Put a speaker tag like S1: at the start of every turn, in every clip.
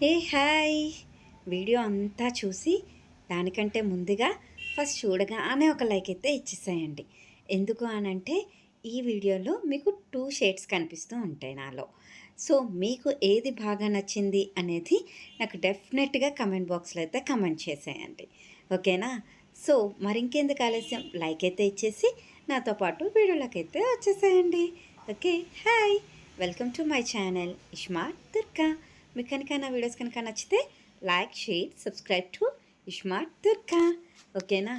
S1: Hey hi. Video అంతా చూసి దానికంటే ముందుగా ఫస్ట్ చూడగానే ఒక లైక్ అయితే ఇచ్చేసేయండి. ఎందుకు అనంటే ఈ వీడియోలో మీకు టూ షేడ్స్ కనిపిస్తూ ఉంటాయి నాలో. సో మీకు ఏది బాగా నచ్చింది అనేది నాకు డెఫినెట్గా కమెంట్ బాక్స్లో అయితే కమెంట్ చేసేయండి. ఓకేనా? సో మరింకెందుకు ఆలస్యం? లైక్ అయితే ఇచ్చేసి నాతో పాటు వీడియోలకైతే వచ్చేసేయండి. Okay? Hi. Welcome to my channel. ISmart Durga. మీకు కనుక నా వీడియోస్ కనుక నచ్చితే like share subscribe to iSmart Durga ఓకేనా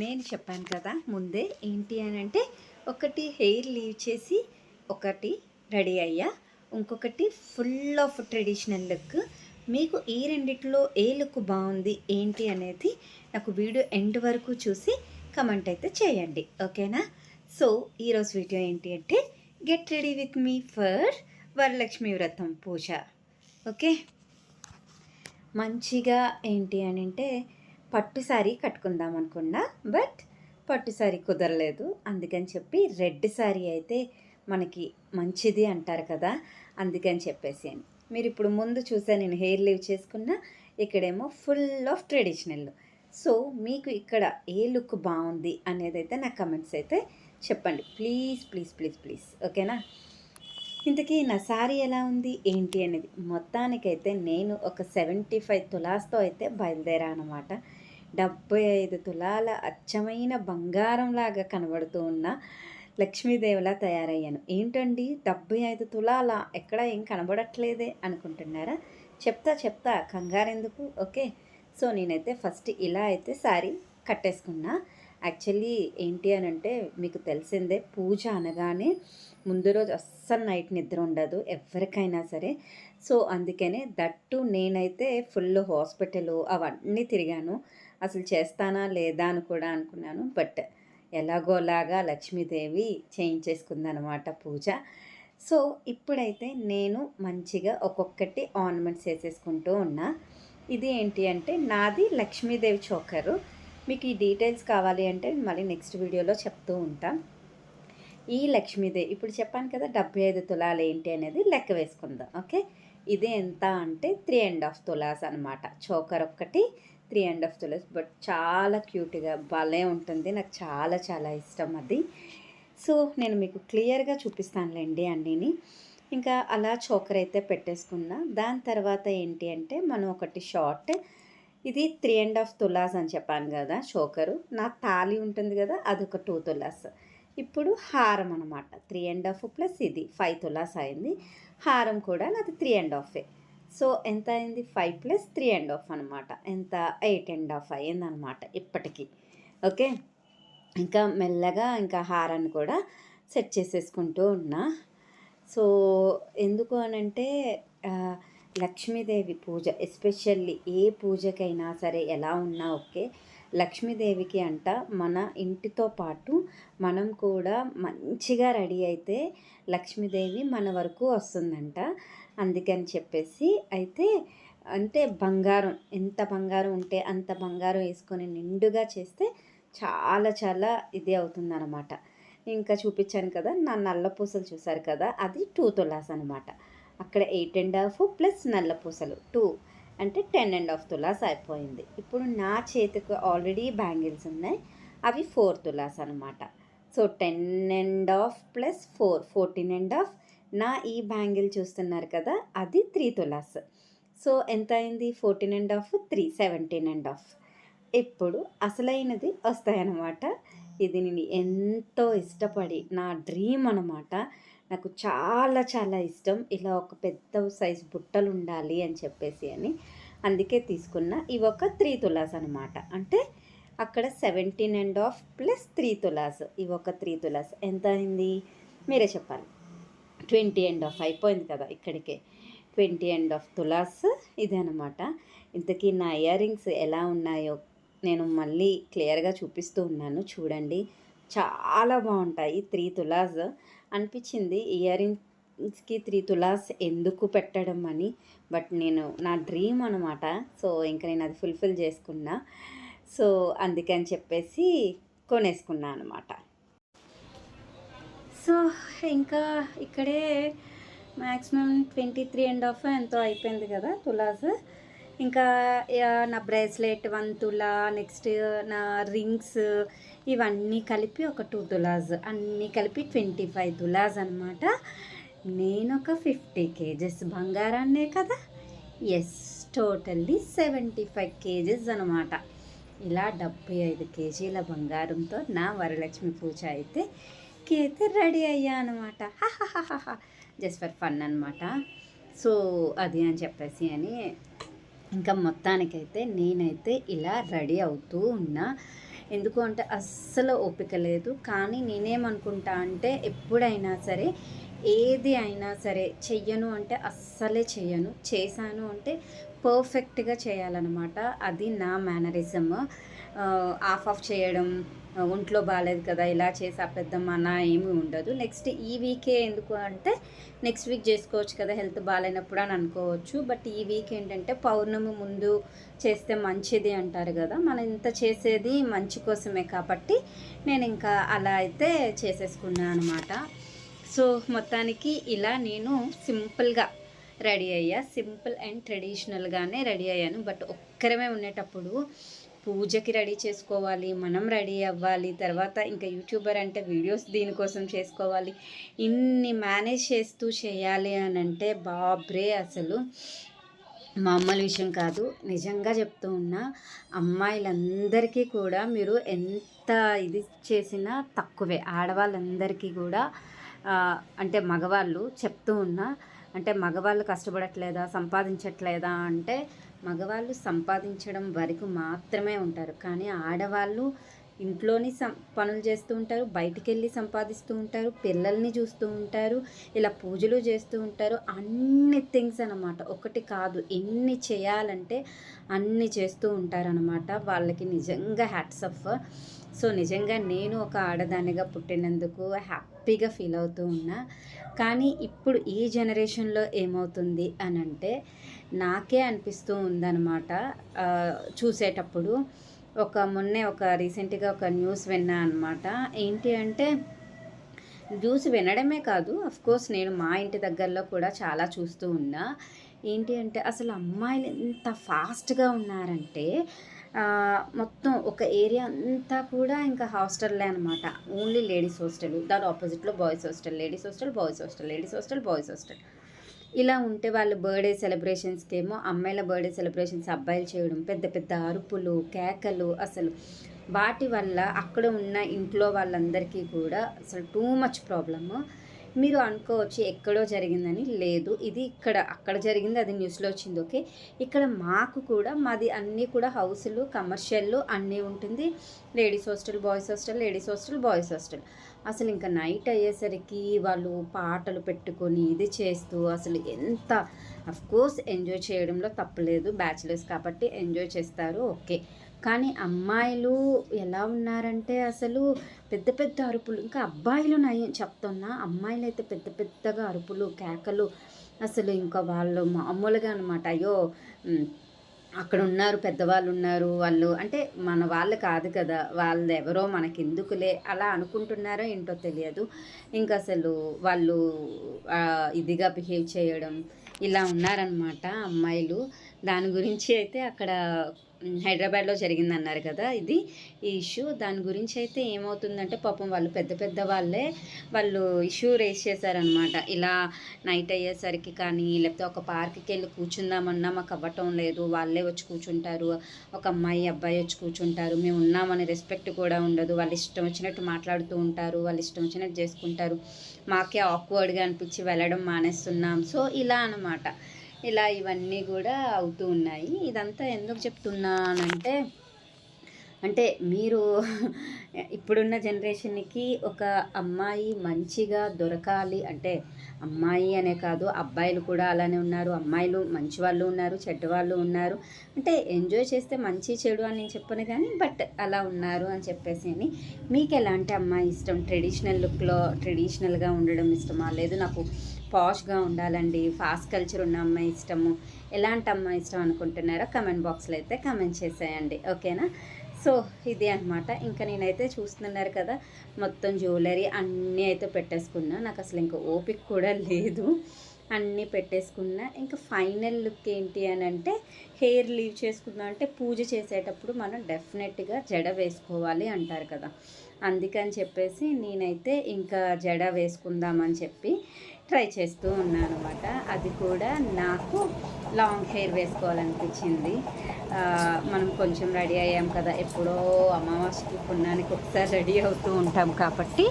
S1: నేను చెప్పాను కదా ముందే ఏంటి అని అంటే ఒకటి హెయిర్ లీవ్ చేసి ఒకటి రెడీ అయ్యా. ఇంకొకటి ఫుల్ ఆఫ్ ట్రెడిషనల్ లుక్ మీకు ఈ రెండిట్లో ఏ లుక్ బాగుంది ఏంటి అనేది నాకు వీడియో ఎండ్ వరకు చూసి కమెంట్ అయితే చేయండి. ఓకేనా సో ఈరోజు వీడియో ఏంటి అంటే get ready with me for Varalakshmi Vratam puja. Okay? మంచిగా ఏంటి అని అంటే పట్టు శారీ కట్టుకుందాం అనుకున్నా బట్ పట్టు శారీ కుదరలేదు. అందుకని చెప్పి రెడ్ శారీ అయితే మనకి మంచిది అంటారు కదా అందుకని చెప్పేసి అని. మీరు ఇప్పుడు ముందు చూసా నేను హెయిర్ లీవ్ చేసుకున్న ఇక్కడేమో ఫుల్ ఆఫ్ ట్రెడిషనల్. సో మీకు ఇక్కడ ఏ లుక్ బాగుంది అనేది అయితే నా కమెంట్స్ అయితే చెప్పండి. Please please please please. ఓకేనా? ఇంతకీ నా శారీ ఎలా ఉంది? ఏంటి అనేది? మొత్తానికైతే నేను ఒక సెవెంటీ ఫైవ్ తులాస్తో అయితే బయలుదేరా అనమాట డెబ్బై ఐదు తులాల అచ్చమైన బంగారంలాగా కనబడుతూ ఉన్న లక్ష్మీదేవిలా తయారయ్యాను. ఏంటండి? డెబ్బై ఐదు తులాల ఎక్కడ ఏం కనబడట్లేదే అనుకుంటున్నారా? చెప్తా చెప్తా కంగారెందుకు? ఓకే? సో నేనైతే ఫస్ట్ ఇలా అయితే శారీ కట్టేసుకున్నా. యాక్చువల్లీ ఏంటి అని అంటే మీకు తెలిసిందే పూజ అనగానే ముందు రోజు అస్సలు నైట్ నిద్ర ఉండదు ఎవరికైనా సరే. సో అందుకనే దట్టు నేనైతే ఫుల్ హాస్పిటల్ అవన్నీ తిరిగాను. అసలు చేస్తానా లేదా అని కూడా అనుకున్నాను. బట్ ఎలాగోలాగా లక్ష్మీదేవి చేయించేసుకుందనమాట పూజ. సో ఇప్పుడైతే నేను మంచిగా ఒక్కొక్కటి ఆర్నమెంట్స్ వేసేసుకుంటూ ఉన్నా. ఇది ఏంటి అంటే నాది లక్ష్మీదేవి చోకరు మీకు ఈ డీటెయిల్స్ కావాలి అంటే మళ్ళీ నెక్స్ట్ వీడియోలో చెప్తూ ఉంటాను ఈ లక్ష్మీదేవి ఇప్పుడు చెప్పాను కదా డెబ్బై ఐదు తులాలు ఏంటి అనేది లెక్క వేసుకుందాం. ఓకే? ఇది ఎంత అంటే త్రీ అండ్ హాఫ్ తులాస్ అనమాట చోకర్ ఒక్కటి three and half tolas. But చాలా క్యూట్గా భలే ఉంటుంది. నాకు చాలా చాలా ఇష్టం అది. సో నేను మీకు క్లియర్గా చూపిస్తానులేండి అన్నీని. ఇంకా అలా చోకర్ అయితే పెట్టేసుకున్నా. దాని తర్వాత ఏంటి అంటే మనం ఒకటి షార్ట్. ఇది త్రీ అండ్ హాఫ్ తులాస్ అని చెప్పాను కదా చోకరు. నా తాలి ఉంటుంది కదా అది ఒక టూ తులాస్. ఇప్పుడు హారం అనమాట త్రీ అండ్ హాఫ్ ప్లస్ ఇది. ఫైవ్ తులాస్ అయింది. హారం కూడా నాది త్రీ అండ్ హాఫే సో ఎంత అయింది? Five plus three and half అనమాట ఎంత? ఎయిట్ అండ్ హాఫ్ అయింది అనమాట ఇప్పటికీ. ఓకే? ఇంకా మెల్లగా ఇంకా హారాన్ని కూడా సెట్ చేసేసుకుంటూ ఉన్నా. సో ఎందుకు అనంటే లక్ష్మీదేవి పూజ ఎస్పెషల్లీ ఏ పూజకైనా సరే ఎలా ఉన్నా ఓకే. లక్ష్మీదేవికి అంట మన ఇంటితో పాటు మనం కూడా మంచిగా రెడీ అయితే లక్ష్మీదేవి మన వరకు వస్తుందంట. అందుకని చెప్పేసి అయితే అంటే బంగారం ఎంత బంగారం ఉంటే అంత బంగారం వేసుకొని నిండుగా చేస్తే చాలా చాలా ఇది అవుతుందన్నమాట. ఇంకా చూపించాను కదా నా నల్ల పూసలు చూసారు కదా అది టూ తులాస్ అనమాట అక్కడ ఎయిట్ అండ్ హాఫ్ ప్లస్ నల్ల పూసలు టూ. అంటే టెన్ అండ్ హాఫ్ తులాస్ అయిపోయింది. ఇప్పుడు నా చేతికి ఆల్రెడీ బ్యాంగిల్స్ ఉన్నాయి. అవి ఫోర్ తులాస్ అనమాట so ten and half plus four fourteen and half. నా ఈ బ్యాంగిల్ చూస్తున్నారు కదా అది త్రీ తులాస్. సో ఎంత అయింది? Fourteen and half three seventeen and half. ఇప్పుడు అసలైనది వస్తాయన్నమాట. ఇది నేను ఎంతో ఇష్టపడి నా డ్రీమ్ అనమాట నాకు చాలా చాలా ఇష్టం. ఇలా ఒక పెద్ద సైజ్ బుట్టలు ఉండాలి అని చెప్పేసి అని అందుకే తీసుకున్న. ఇవి ఒక త్రీ తులాస్ అనమాట అంటే అక్కడ seventeen and half plus three tolas. ఇవి ఒక త్రీ తులాస్. ఎంత అయింది? మీరే చెప్పాలి. ట్వంటీ అండ్ హాఫ్ అయిపోయింది కదా ఇక్కడికే. ట్వంటీ అండ్ హాఫ్ తులాస్ ఇదే అనమాట ఇంతకీ నా ఇయర్ రింగ్స్ ఎలా ఉన్నాయో నేను మళ్ళీ క్లియర్గా చూపిస్తూ ఉన్నాను. చూడండి. చాలా బాగుంటాయి. త్రీ తులాస్. అనిపించింది. ఇయర్ రింగ్స్కి త్రీ తులాస్ ఎందుకు పెట్టడం అని. బట్ నేను నా డ్రీమ్ అనమాట సో ఇంకా నేను అది ఫుల్ఫిల్ చేసుకున్నా. సో అందుకని చెప్పేసి కొనేసుకున్నా అనమాట సో ఇంకా ఇక్కడే maximum twenty three and half ఎంతో అయిపోయింది కదా తులాస్. ఇంకా నా బ్రేస్లెట్ వన్ తులా నెక్స్ట్ నా రింగ్స్ ఇవన్నీ కలిపి ఒక టూ తులాస్. అన్నీ కలిపి ట్వంటీ ఫైవ్ తులాస్ అనమాట నేను ఒక ఫిఫ్టీ కేజెస్ బంగారాన్నే కదా? Yes totally seventy five kgs అనమాట ఇలా డెబ్బై ఐదు కేజీల బంగారంతో నా వరలక్ష్మి పూజ అయితే కేతే రెడీ అయ్యా అనమాట జస్ట్ ఫర్ ఫన్ అనమాట సో అది అని చెప్పేసి అని ఇంకా మొత్తానికైతే నేనైతే ఇలా రెడీ అవుతూ ఉన్నా. ఎందుకు అంటే అస్సలు ఓపిక లేదు. కానీ నేనేమనుకుంటా అంటే ఎప్పుడైనా సరే ఏది అయినా సరే చెయ్యను అంటే అస్సలే చెయ్యను. చేశాను అంటే పర్ఫెక్ట్గా చేయాలన్నమాట. అది నా మేనరిజం ఆఫ్ ఆఫ్ చేయడం ఒంట్లో బాగాలేదు కదా ఇలా చేసి పెద్దమ్మ అన్న ఏమీ ఉండదు. నెక్స్ట్ ఈ వీకే ఎందుకు అంటే నెక్స్ట్ వీక్ చేసుకోవచ్చు కదా హెల్త్ బాగాలేనప్పుడు అని అనుకోవచ్చు. బట్ ఈ వీక్ ఏంటంటే పౌర్ణమి ముందు చేస్తే మంచిది అంటారు కదా మనం ఇంత చేసేది మంచి కోసమే కాబట్టి నేను ఇంకా అలా అయితే చేసేసుకున్నాను అనమాట సో మొత్తానికి ఇలా నేను సింపుల్గా రెడీ అయ్యా. సింపుల్ అండ్ ట్రెడిషనల్గానే రెడీ అయ్యాను. బట్ ఒక్కరమే ఉండేటప్పుడు పూజకి రెడీ చేసుకోవాలి మనం రెడీ అవ్వాలి తర్వాత ఇంకా యూట్యూబర్ అంటే వీడియోస్ దీనికోసం చేసుకోవాలి. ఇన్ని మేనేజ్ చేస్తూ చేయాలి అని అంటే బాబ్రే అసలు. మామూలు విషయం కాదు. నిజంగా చెప్తూ ఉన్నా అమ్మాయిలందరికీ కూడా మీరు ఎంత ఇది చేసినా తక్కువే. ఆడవాళ్ళందరికీ కూడా అంటే మగవాళ్ళు చెప్తూ ఉన్నా అంటే మగవాళ్ళు కష్టపడట్లేదా సంపాదించట్లేదా అంటే మగవాళ్ళు సంపాదించడం వరకు మాత్రమే ఉంటారు. కానీ ఆడవాళ్ళు ఇంట్లోని సం పనులు చేస్తూ ఉంటారు. బయటికి వెళ్ళి సంపాదిస్తూ ఉంటారు. పిల్లల్ని చూస్తూ ఉంటారు. ఇలా పూజలు చేస్తూ ఉంటారు. అన్ని థింగ్స్ అనమాట ఒకటి కాదు. ఎన్ని చేయాలంటే అన్ని చేస్తూ ఉంటారనమాట వాళ్ళకి నిజంగా హ్యాట్స్ సో నిజంగా నేను ఒక ఆడదానిగా పుట్టినందుకు హ్యాపీగా ఫీల్ అవుతూ ఉన్నా. కానీ ఇప్పుడు ఈ జనరేషన్లో ఏమవుతుంది అని అంటే నాకే అనిపిస్తూ ఉందన్నమాట. చూసేటప్పుడు ఒక మొన్నే ఒక రీసెంట్గా ఒక న్యూస్ విన్నా అనమాట ఏంటి అంటే న్యూస్ వినడమే కాదు అఫ్ కోర్స్ నేను మా ఇంటి దగ్గరలో కూడా చాలా చూస్తూ ఉన్నా. ఏంటి అంటే అసలు అమ్మాయిలు ఎంత ఫాస్ట్గా ఉన్నారంటే మొత్తం ఒక ఏరియా అంతా కూడా ఇంకా హాస్టల్లే అనమాట ఓన్లీ లేడీస్ హాస్టల్ దాని ఆపోజిట్లో boys hostel ladies hostel boys hostel ladies hostel boys hostel ఇలా ఉంటే వాళ్ళు బర్త్డే సెలబ్రేషన్స్కి ఏమో అమ్మాయిల బర్త్డే సెలబ్రేషన్స్ అబ్బాయిలు చేయడం పెద్ద పెద్ద అరుపులు కేకలు అసలు. వాటి వల్ల అక్కడ ఉన్న ఇంట్లో వాళ్ళందరికీ కూడా అసలు టూ మచ్ ప్రాబ్లము మీరు అనుకోవచ్చు ఎక్కడో జరిగిందని. లేదు ఇది ఇక్కడ అక్కడ జరిగింది అది న్యూస్లో వచ్చింది ఓకే? ఇక్కడ మాకు కూడా మాది అన్నీ కూడా హౌసులు కమర్షియల్ అన్నీ ఉంటుంది. Ladies hostel boys hostel ladies hostel boys hostel. అసలు ఇంకా నైట్ అయ్యేసరికి వాళ్ళు పాటలు పెట్టుకొని ఇది చేస్తూ అసలు ఎంత కోర్స్ ఎంజాయ్ చేయడంలో తప్పలేదు. బ్యాచిలర్స్ కాబట్టి ఎంజాయ్ చేస్తారు ఓకే? కానీ అమ్మాయిలు ఎలా ఉన్నారంటే అసలు పెద్ద పెద్ద అరుపులు ఇంకా అబ్బాయిలు నయం చెప్తున్నా అమ్మాయిలు అయితే పెద్ద పెద్దగా అరుపులు కేకలు. అసలు ఇంకా వాళ్ళు మామూలుగా అనమాట అయ్యో అక్కడ ఉన్నారు పెద్దవాళ్ళు ఉన్నారు వాళ్ళు అంటే మన వాళ్ళు కాదు కదా వాళ్ళు ఎవరో మనకి ఎందుకులే అలా అనుకుంటున్నారో ఏంటో తెలియదు. ఇంకా అసలు వాళ్ళు ఇదిగా బిహేవ్ చేయడం ఇలా ఉన్నారనమాట అమ్మాయిలు. దాని గురించి అయితే అక్కడ హైదరాబాద్లో హైదరాబాద్లో జరిగిందన్నారు కదా ఇది ఈ ఇష్యూ. దాని గురించి అయితే ఏమవుతుందంటే పాపం వాళ్ళు పెద్ద పెద్ద వాళ్ళే వాళ్ళు ఇష్యూ రేస్ చేశారనమాట ఇలా నైట్ అయ్యేసరికి కానీ లేకపోతే ఒక పార్క్కి వెళ్ళి కూర్చుందామన్నా మాకు అవ్వటం లేదు వాళ్ళే వచ్చి కూర్చుంటారు ఒక అమ్మాయి అబ్బాయి వచ్చి కూర్చుంటారు మేము ఉన్నామని రెస్పెక్ట్ కూడా ఉండదు వాళ్ళు ఇష్టం వచ్చినట్టు మాట్లాడుతూ ఉంటారు వాళ్ళు ఇష్టం వచ్చినట్టు చేసుకుంటారు. మాకే ఆక్వర్డ్గా అనిపించి వెళ్ళడం మానేస్తున్నాం. సో ఇలా అన్నమాట. ఇలా ఇవన్నీ కూడా అవుతూ ఉన్నాయి. ఇదంతా ఎందుకు చెప్తున్నానంటే అంటే మీరు ఇప్పుడున్న జనరేషన్కి ఒక అమ్మాయి మంచిగా దొరకాలి అంటే అమ్మాయి అనే కాదు అబ్బాయిలు కూడా అలానే ఉన్నారు అమ్మాయిలు మంచి వాళ్ళు ఉన్నారు చెడ్డ వాళ్ళు ఉన్నారు. అంటే ఎంజాయ్ చేస్తే మంచి చెడు అని నేను చెప్పను కానీ బట్ అలా ఉన్నారు అని చెప్పేసి అని మీకు ఎలాంటి అమ్మాయి ఇష్టం? ట్రెడిషనల్ లుక్లో ట్రెడిషనల్గా ఉండడం ఇష్టమా? లేదు నాకు పాష్గా ఉండాలండి. ఫాస్ట్ కల్చర్ ఉన్న అమ్మాయి ఇష్టము. ఎలాంటి అమ్మాయి ఇష్టం అనుకుంటున్నారో కమెంట్ బాక్స్లో అయితే కమెంట్ చేసేయండి. ఓకేనా? సో ఇది అనమాట ఇంకా నేనైతే చూస్తున్నారు కదా మొత్తం జ్యువెలరీ అన్నీ అయితే పెట్టేసుకున్నా. నాకు అసలు ఇంకా ఓపిక కూడా లేదు. అన్నీ పెట్టేసుకున్నా. ఇంకా ఫైనల్ లుక్ ఏంటి అని అంటే హెయిర్ లీవ్ చేసుకుందాం అంటే పూజ చేసేటప్పుడు మనం డెఫినెట్గా జడ వేసుకోవాలి అంటారు కదా. అందుకని చెప్పేసి నేనైతే ఇంకా జడ వేసుకుందామని చెప్పి ట్రై చేస్తూ ఉన్నాను అనమాట అది కూడా నాకు లాంగ్ హెయిర్ వేసుకోవాలనిపించింది. మనం కొంచెం రెడీ అయ్యాం కదా ఎప్పుడో అమావాస్యకి పుణ్యానికి ఒకసారి రెడీ అవుతూ ఉంటాం కాబట్టి.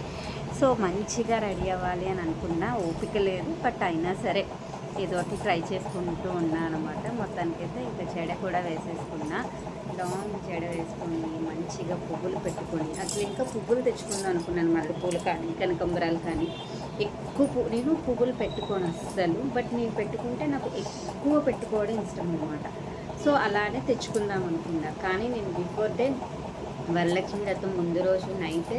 S1: సో మంచిగా రెడీ అవ్వాలి అని అనుకున్నా ఓపిక లేదు. బట్ అయినా సరే ఏదో ఒకటి ట్రై చేసుకుంటూ ఉన్నాను అనమాట మొత్తానికైతే ఇంకా జడ కూడా వేసేసుకున్నా. లాంగ్ జడ వేసుకొని మంచిగా పువ్వులు పెట్టుకొని అసలు ఇంకా పువ్వులు తెచ్చుకుందాం అనుకున్నాను. మల్లెపూలు కానీ కనకంబరాలు కానీ. ఎక్కువ పు నేను పువ్వులు పెట్టుకోను అస్సలు బట్ నేను పెట్టుకుంటే నాకు ఎక్కువ పెట్టుకోవడం ఇష్టం అనమాట సో అలానే తెచ్చుకుందాం అనుకున్నా. కానీ నేను బిఫోర్ డే వరలక్ష్మి వ్రతం ముందు రోజు నైట్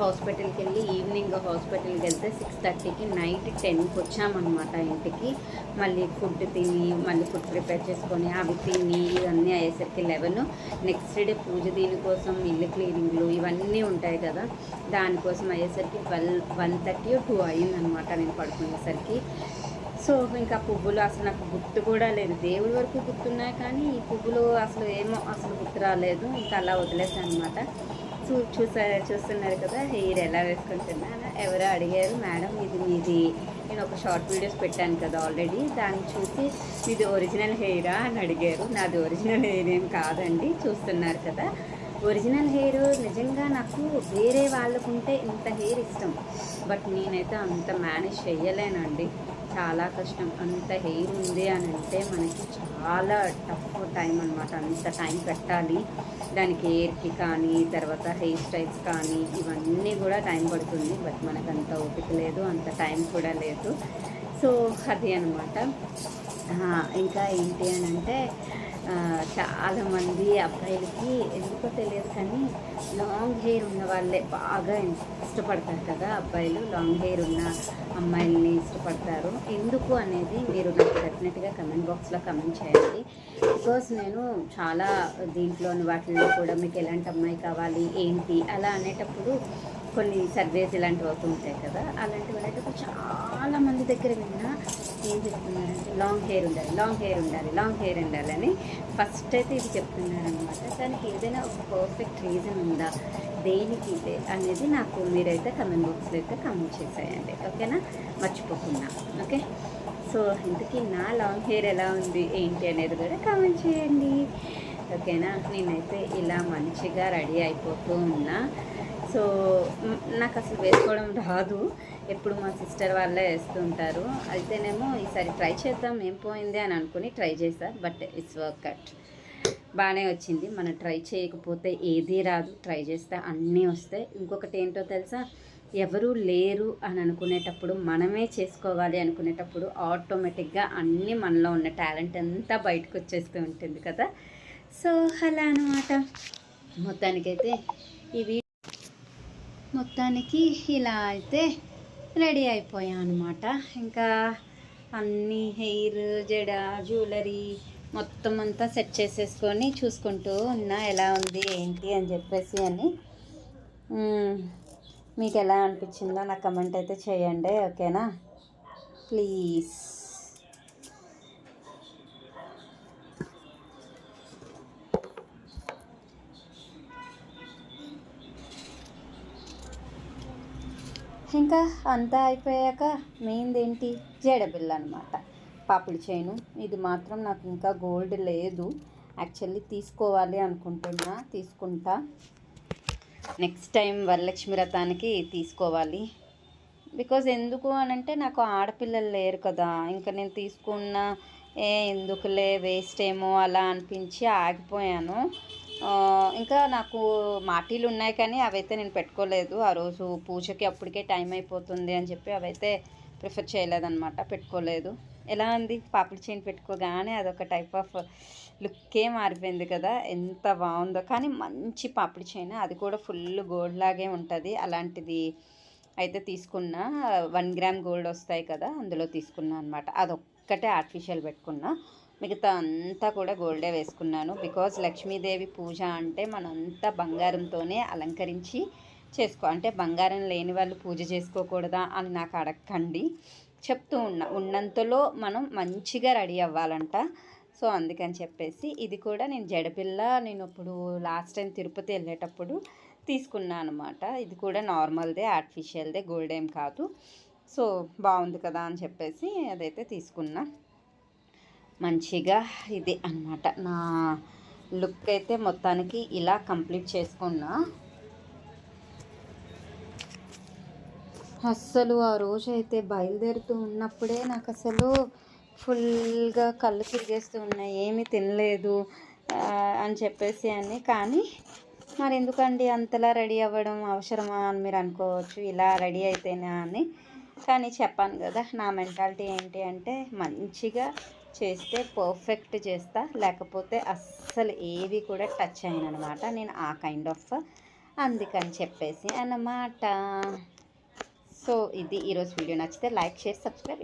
S1: హాస్పిటల్కి వెళ్ళి ఈవినింగ్ హాస్పిటల్కి వెళ్తే సిక్స్ థర్టీకి నైట్ టెన్కి వచ్చామన్నమాట ఇంటికి. మళ్ళీ ఫుడ్ తిని మళ్ళీ ఫుడ్ ప్రిపేర్ చేసుకొని అవి తిని ఇవన్నీ అయ్యేసరికి లెవెన్. నెక్స్ట్ డే పూజ దీనికోసం ఇల్లు క్లీనింగ్లు ఇవన్నీ ఉంటాయి కదా. దానికోసం అయ్యేసరికి ట్వెల్వ్ వన్ థర్టీ టూ అయ్యిందనమాట నేను పడుకునేసరికి. సో ఇంకా పువ్వులు అసలు నాకు గుర్తు కూడా లేదు. దేవుడి వరకు గుర్తున్నాయి కానీ ఈ పువ్వులు అసలు ఏమో అసలు గుర్తు రాలేదు. ఇంకా అలా వదిలేసాను అనమాట చూసా చూస్తున్నారు కదా హెయిర్ ఎలా వేసుకుంటున్నాను ఎవరో అడిగారు. మేడం ఇది మీది నేను ఒక షార్ట్ వీడియోస్ పెట్టాను కదా ఆల్రెడీ దాన్ని చూసి ఇది ఒరిజినల్ హెయిరా అని అడిగారు. నాది ఒరిజినల్ హెయిర్ ఏం కాదండి చూస్తున్నారు కదా. ఒరిజినల్ హెయిర్ నిజంగా నాకు వేరే వాళ్ళకుంటే ఇంత హెయిర్ ఇష్టం. బట్ నేనైతే అంత మేనేజ్ చెయ్యలేనండి. చాలా కష్టం. అంత హెయిర్ ఉంది అని అంటే మనకి చాలా టఫ్ టైం అనమాట అంత టైం పెట్టాలి. దానికి హెయిర్కి కానీ తర్వాత హెయిర్ స్టైల్స్ కానీ ఇవన్నీ కూడా టైం పడుతుంది. బట్ మనకు అంత ఓపిక లేదు అంత టైం కూడా లేదు. సో అది అనమాట ఇంకా ఏంటి అని అంటే చాలామంది అబ్బాయిలకి ఎందుకో తెలియదు కానీ లాంగ్ హెయిర్ ఉన్న వాళ్ళే బాగా ఇష్టపడతారు కదా అబ్బాయిలు. లాంగ్ హెయిర్ ఉన్న అమ్మాయిల్ని ఇష్టపడతారు. ఎందుకు అనేది మీరు నాకు డెఫినెట్గా కమెంట్ బాక్స్లో కమెంట్ చేయండి. బికాస్ నేను చాలా దీంట్లోని వాటిల్లో కూడా మీకు ఎలాంటి అమ్మాయి కావాలి ఏంటి అలా అనేటప్పుడు కొన్ని సర్వేస్ ఇలాంటివి అవుతూ ఉంటాయి కదా అలాంటివి అయితే చాలా మంది దగ్గర విన్నా ఏం చెప్తున్నారంటే లాంగ్ హెయిర్ ఉండాలి లాంగ్ హెయిర్ ఉండాలి లాంగ్ హెయిర్ ఉండాలి అని ఫస్ట్ అయితే ఇది చెప్తున్నారనమాట దానికి ఏదైనా ఒక పర్ఫెక్ట్ రీజన్ ఉందా దేనికి ఇదే అనేది నాకు మీరైతే కమెంట్ బాక్స్లో అయితే కమెంట్ చేసేయండి. ఓకేనా మర్చిపోకుండా. ఓకే సో ఇంతకీ నా లాంగ్ హెయిర్ ఎలా ఉంది ఏంటి అనేది కూడా కామెంట్ చేయండి. ఓకేనా నేనైతే ఇలా మంచిగా రెడీ అయిపోతూ ఉన్నా. సో నాకు అసలు వేసుకోవడం రాదు. ఎప్పుడు మా సిస్టర్ వాళ్ళే వేస్తుంటారు. అయితేనేమో ఈసారి ట్రై చేద్దాం ఏం పోయింది అని అనుకుని ట్రై చేశా బట్ ఇట్స్ వర్క్ కట్ బాగానే వచ్చింది. మనం ట్రై చేయకపోతే ఏదీ రాదు. ట్రై చేస్తే అన్నీ వస్తాయి. ఇంకొకటి ఏంటో తెలుసా? ఎవరు లేరు అని అనుకునేటప్పుడు మనమే చేసుకోవాలి అనుకునేటప్పుడు ఆటోమేటిక్గా అన్నీ మనలో ఉన్న టాలెంట్ అంతా బయటకు వచ్చేస్తూ ఉంటుంది కదా. సో అలా అనమాట మొత్తానికైతే ఈ వీడియో మొత్తానికి ఇలా అయితే రెడీ అయిపోయాం అనమాట ఇంకా అన్ని హెయిర్ జడ జ్యువెలరీ మొత్తం అంతా సెట్ చేసేసుకొని చూసుకుంటూ ఉన్నా ఎలా ఉంది ఏంటి అని చెప్పేసి అని. మీకు ఎలా అనిపించిందో నాకు కమెంట్ అయితే చేయండి ఓకేనా? ప్లీజ్. ఇంకా అంతా అయిపోయాక మెయిన్ ఏంటి జడబిల్ల అనమాట పాపుడు చైను. ఇది మాత్రం నాకు ఇంకా గోల్డ్ లేదు. యాక్చువల్లీ తీసుకోవాలి అనుకుంటున్నా తీసుకుంటా. నెక్స్ట్ టైం వరలక్ష్మి వ్రతానికి తీసుకోవాలి. బికాజ్ ఎందుకు అని అంటే నాకు ఆడపిల్లలు లేరు కదా. ఇంకా నేను తీసుకున్న ఏ ఎందుకులే వేస్ట్ ఏమో అలా అనిపించి ఆగిపోయాను. ఇంకా నాకు మాటీలు ఉన్నాయి కానీ అవైతే నేను పెట్టుకోలేదు. ఆ రోజు పూజకి అప్పటికే టైం అయిపోతుంది అని చెప్పి అవైతే ప్రిఫర్ చేయలేదన్నమాట పెట్టుకోలేదు. ఎలా ఉంది పాపిడి చైన్ పెట్టుకోగానే అదొక టైప్ ఆఫ్ లుక్కే మారిపోయింది కదా ఎంత బాగుందో. కానీ మంచి పాపిడి చైన్ అది కూడా ఫుల్ గోల్డ్ లాగే ఉంటుంది. అలాంటిది అయితే తీసుకున్నా. వన్ గ్రామ్ గోల్డ్ వస్తాయి కదా అందులో తీసుకున్నా అనమాట అదొక్కటే ఆర్టిఫిషియల్ పెట్టుకున్నా. మిగతా అంతా కూడా గోల్డే వేసుకున్నాను. బికాజ్ లక్ష్మీదేవి పూజ అంటే మనంతా బంగారంతోనే అలంకరించి చేసుకో అంటే బంగారం లేని వాళ్ళు పూజ చేసుకోకూడదా అని నాకు అడగండి చెప్తూ ఉన్నా. ఉన్నంతలో మనం మంచిగా రెడీ అవ్వాలంట. సో అందుకని చెప్పేసి ఇది కూడా నేను జడపిల్ల నేను ఇప్పుడు లాస్ట్ టైం తిరుపతి వెళ్ళేటప్పుడు తీసుకున్నాను అనమాట ఇది కూడా నార్మల్దే ఆర్టిఫిషియల్దే గోల్డ్ ఏం కాదు. సో బాగుంది కదా అని చెప్పేసి అదైతే తీసుకున్నా. మంచిగా ఇది అనమాట నా లుక్ అయితే మొత్తానికి ఇలా కంప్లీట్ చేసుకున్నా. అస్సలు ఆ రోజు అయితే బయలుదేరుతూ ఉన్నప్పుడే నాకు అసలు ఫుల్గా కళ్ళు తిరిగేస్తూ ఉన్నాయి. ఏమీ తినలేదు అని చెప్పేసి అని. కానీ మరి ఎందుకండి అంతలా రెడీ అవ్వడం అవసరమా అని మీరు అనుకోవచ్చు. ఇలా రెడీ అయితేనా అని. కానీ చెప్పాను కదా నా మెంటాలిటీ ఏంటి అంటే మంచిగా చేస్తే పర్ఫెక్ట్ చేస్తా. లేకపోతే అస్సలు ఏవి కూడా టచ్ అయిన అనమాట నేను ఆ కైండ్ ఆఫ్ అందుకని చెప్పేసి అన్నమాట. సో ఇది ఈరోజు వీడియో నచ్చితే లైక్ షేర్ సబ్స్క్రైబ్